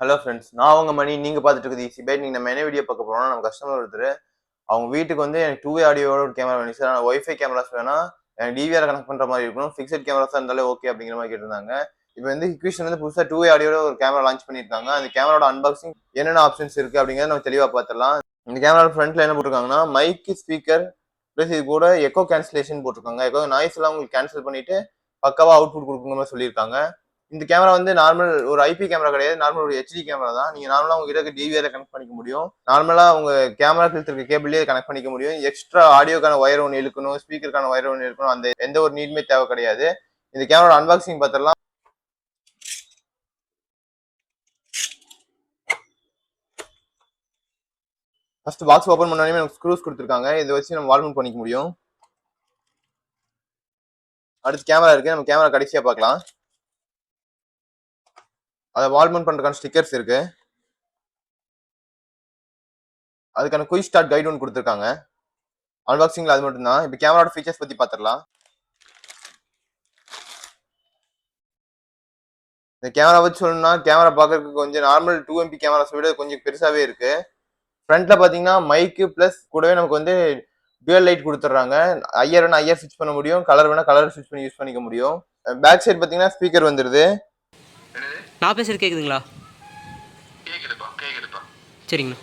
Hello friends நான் அவங்க மணி நீங்கள் பார்த்துட்டு இருக்குது ஈஸி பைட் நீங்கள் நம்ம என்ன வீடியோ பார்க்க போகிறோம்னா நம்ம கஸ்டமர் ஒருத்தர் அவங்க வீட்டுக்கு வந்து எனக்கு டூ வே ஆடியோட ஒரு கேமரா வேணும். சார் ஆனால் ஒய்ஃபை கேமராஸ் வேணாம் எனக்கு டிவிஆர் கனெக்ட் பண்ணுற மாதிரி இருக்கணும். ஃபிக்ஸட் கேமராஸாக இருந்தாலே ஓகே அப்படிங்கிற மாதிரி கேட்டிருந்தாங்க. இப்போ வந்து இக்விஷன் வந்து புதுசாக டூ வே ஆடியோட ஒரு கேமரா லான்ச் பண்ணியிருக்காங்க. அந்த கேமராவோட அன்பாக்சிங் என்னென்ன ஆப்ஷன்ஸ் இருக்குது அப்படிங்கிறத நம்ம தெளிவாக பார்த்துடலாம். இந்த கேமராவோட ஃப்ரண்ட்டில் என்ன போட்டிருக்காங்கன்னா மைக்கு ஸ்பீக்கர் ப்ளஸ் இது கூட எக்கோ கேன்சலேஷன் போட்டிருக்காங்க. எக்கோ நாய்ஸ் எல்லாம் உங்களுக்கு கேன்சல் பண்ணிட்டு பக்காவாக அவுட்புட் கொடுக்குங்க மாதிரி சொல்லியிருக்காங்க. இந்த கேமரா வந்து நார்மல் ஒரு ஐபி கேமரா கிடையாது. நார்மல் ஒரு ஹெச்டி கேமரா தான். நீங்க நார்மலா உங்க இருக்க டிவிஆர் கனெக்ட் பண்ணிக்க முடியும். நார்மலா உங்க கேமரா இருக்க கேபிள்லேயே கனெக்ட் பண்ணிக்க முடியும். எக்ஸ்ட்ரா ஆடியோக்கான ஒயர் ஒன்று இழுக்கணும் ஸ்பீக்கருக்கான ஒயர் ஒன்று இழுக்கணும் அந்த எந்த ஒரு நீடுமே தேவை கிடையாது. இந்த கேமரா அன்பாக்சிங் பார்த்துடலாம். ஃபர்ஸ்ட் பாக்ஸ் ஓப்பன் பண்ணாலே நமக்கு ஸ்க்ரூஸ் கொடுத்துருக்காங்க. இதை வச்சு நம்ம வால்மவுண்ட் பண்ணிக்க முடியும். அடுத்து கேமரா இருக்கு. நம்ம கேமரா கடைசியா பார்க்கலாம். அதை வால்மவுண்ட் பண்ணுறதுக்கான ஸ்டிக்கர்ஸ் இருக்கு. அதுக்கான குயிக் ஸ்டார்ட் கைடு ஒன்று கொடுத்துருக்காங்க. அன்பாக்சிங்கில் அது மட்டும் தான் இப்போ கேமராவோட ஃபீச்சர்ஸ் பற்றி பார்த்துடலாம் இந்த கேமரா வச்சு சொல்லணும்னா கேமரா பார்க்கறதுக்கு கொஞ்சம் நார்மல் டூ எம்பி கேமராஸை விட கொஞ்சம் பெருசாகவே இருக்கு. ஃப்ரண்ட்ல பார்த்தீங்கன்னா மைக்கு ப்ளஸ் கூடவே நமக்கு வந்து டுவல் லைட் கொடுத்துட்றாங்க. ஐயர் வேணா ஐயர் ஸ்விட்ச் பண்ண முடியும். கலர் வேணா கலர் ஸ்விட்ச் பண்ணி யூஸ் பண்ணிக்க முடியும். பேக் சைடு பார்த்தீங்கன்னா ஸ்பீக்கர் வந்துடுது நான் பேசுறது கேட்குதுங்களா சரிங்கண்ணா.